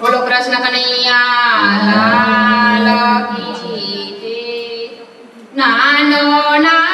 બોલો કૃષ્ણ કનૈયા લાલ કી જય. નાનો ના